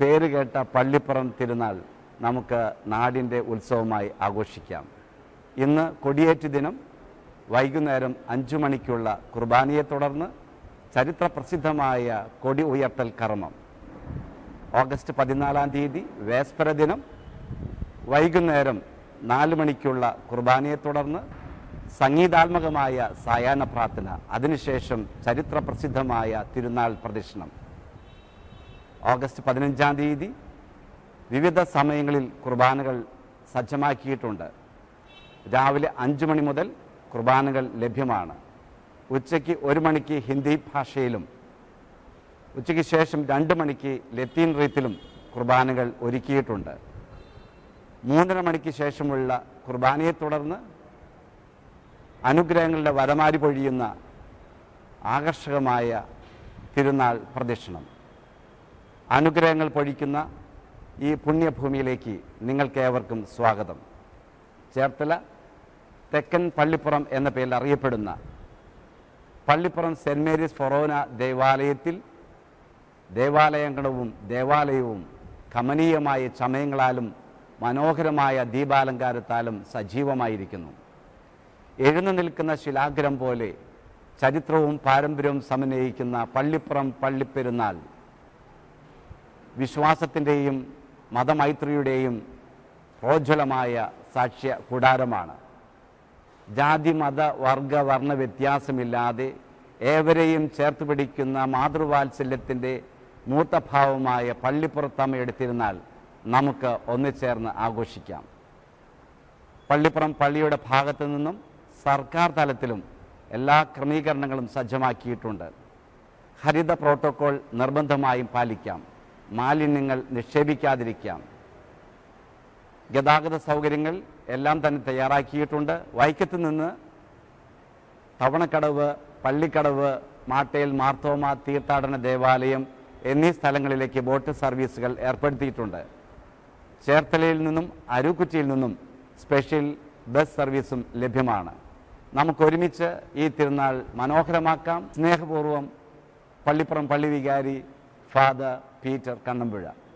പേരുകേട്ട പള്ളിപ്പുറം തിരുനാൾ നമുക്ക് നാടിന്റെ ഉത്സവമായി ആഘോഷിക്കാം. ഇന്ന് കൊടിയേറ്റ് ദിനം. വൈകുന്നേരം അഞ്ചു മണിക്കുള്ള കുർബാനയെ തുടർന്ന് ചരിത്ര പ്രസിദ്ധമായ കൊടി ഉയർത്തൽ കർമ്മം. ഓഗസ്റ്റ് പതിനാലാം തീയതി വേസ്പര ദിനം. വൈകുന്നേരം നാല് മണിക്കുള്ള കുർബാനയെ തുടർന്ന് സംഗീതാത്മകമായ സായാഹ്ന പ്രാർത്ഥന. അതിനുശേഷം ചരിത്ര പ്രസിദ്ധമായ തിരുനാൾ പ്രദക്ഷിണം. ഓഗസ്റ്റ് പതിനഞ്ചാം തീയതി വിവിധ സമയങ്ങളിൽ കുർബാനകൾ സജ്ജമാക്കിയിട്ടുണ്ട്. രാവിലെ അഞ്ച് മണി മുതൽ കുർബാനകൾ ലഭ്യമാണ്. ഉച്ചയ്ക്ക് ഒരു മണിക്ക് ഹിന്ദി ഭാഷയിലും ഉച്ചയ്ക്ക് ശേഷം രണ്ട് മണിക്ക് ലത്തീൻ റീത്തിലും കുർബാനകൾ ഒരുക്കിയിട്ടുണ്ട്. മൂന്നര മണിക്ക് ശേഷമുള്ള കുർബാനയെ തുടർന്ന് അനുഗ്രഹങ്ങളുടെ വരമാരി പൊഴിയുന്ന ആകർഷകമായ തിരുനാൾ പ്രദക്ഷിണം. അനുഗ്രഹങ്ങൾ പൊഴിക്കുന്ന ഈ പുണ്യഭൂമിയിലേക്ക് നിങ്ങൾക്കേവർക്കും സ്വാഗതം. ചേർത്തല തെക്കൻ പള്ളിപ്പുറം എന്ന പേരിൽ അറിയപ്പെടുന്ന പള്ളിപ്പുറം സെന്റ് മേരീസ് ഫൊറോന ദേവാലയത്തിൽ ദേവാലയങ്ങളും ദേവാലയവും കമനീയമായ ചമയങ്ങളാലും മനോഹരമായ ദീപാലങ്കാരത്താലും സജീവമായിരിക്കുന്നു. എഴുന്നു നിൽക്കുന്ന ശിലാഗ്രം പോലെ ചരിത്രവും പാരമ്പര്യവും സമന്വയിക്കുന്ന പള്ളിപ്പുറം പള്ളിപ്പെരുന്നാൾ വിശ്വാസത്തിന്റെയും മതമൈത്രിയുടെയും പ്രോജ്വലമായ സാക്ഷ്യ കൂടാരമാണ്. ജാതി മത വർഗ വർണ വ്യത്യാസമില്ലാതെ ഏവരെയും ചേർത്ത് പിടിക്കുന്ന മാതൃവാത്സല്യത്തിന്റെ മൂർത്തഭാവമായ പള്ളിപ്പുറത്തമ്മ എടുത്തിരുന്നാൽ നമുക്ക് ഒന്നിച്ചേർന്ന് ആഘോഷിക്കാം. പള്ളിപ്പുറം പള്ളിയുടെ ഭാഗത്തു നിന്നും സർക്കാർ തലത്തിലും എല്ലാ ക്രമീകരണങ്ങളും സജ്ജമാക്കിയിട്ടുണ്ട്. ഹരിത പ്രോട്ടോക്കോൾ നിർബന്ധമായും പാലിക്കാം. മാലിന്യങ്ങൾ നിക്ഷേപിക്കാതിരിക്കാം. ഗതാഗത സൗകര്യങ്ങൾ എല്ലാം തന്നെ തയ്യാറാക്കിയിട്ടുണ്ട്. വൈക്കത്ത് നിന്ന് തവണക്കടവ് പള്ളിക്കടവ് മാട്ടേൽ മാർത്തോമ തീർത്ഥാടന ദേവാലയം എന്നീ സ്ഥലങ്ങളിലേക്ക് ബോട്ട് സർവീസുകൾ ഏർപ്പെടുത്തിയിട്ടുണ്ട്. ചേർത്തലയിൽ നിന്നും അരുക്കുറ്റിയിൽ നിന്നും സ്പെഷ്യൽ ബസ് സർവീസും ലഭ്യമാണ്. നമുക്കൊരുമിച്ച് ഈ തിരുനാൾ മനോഹരമാക്കാം. സ്നേഹപൂർവം പള്ളിപ്പുറം പള്ളി വികാരി Father Peter Kannambula.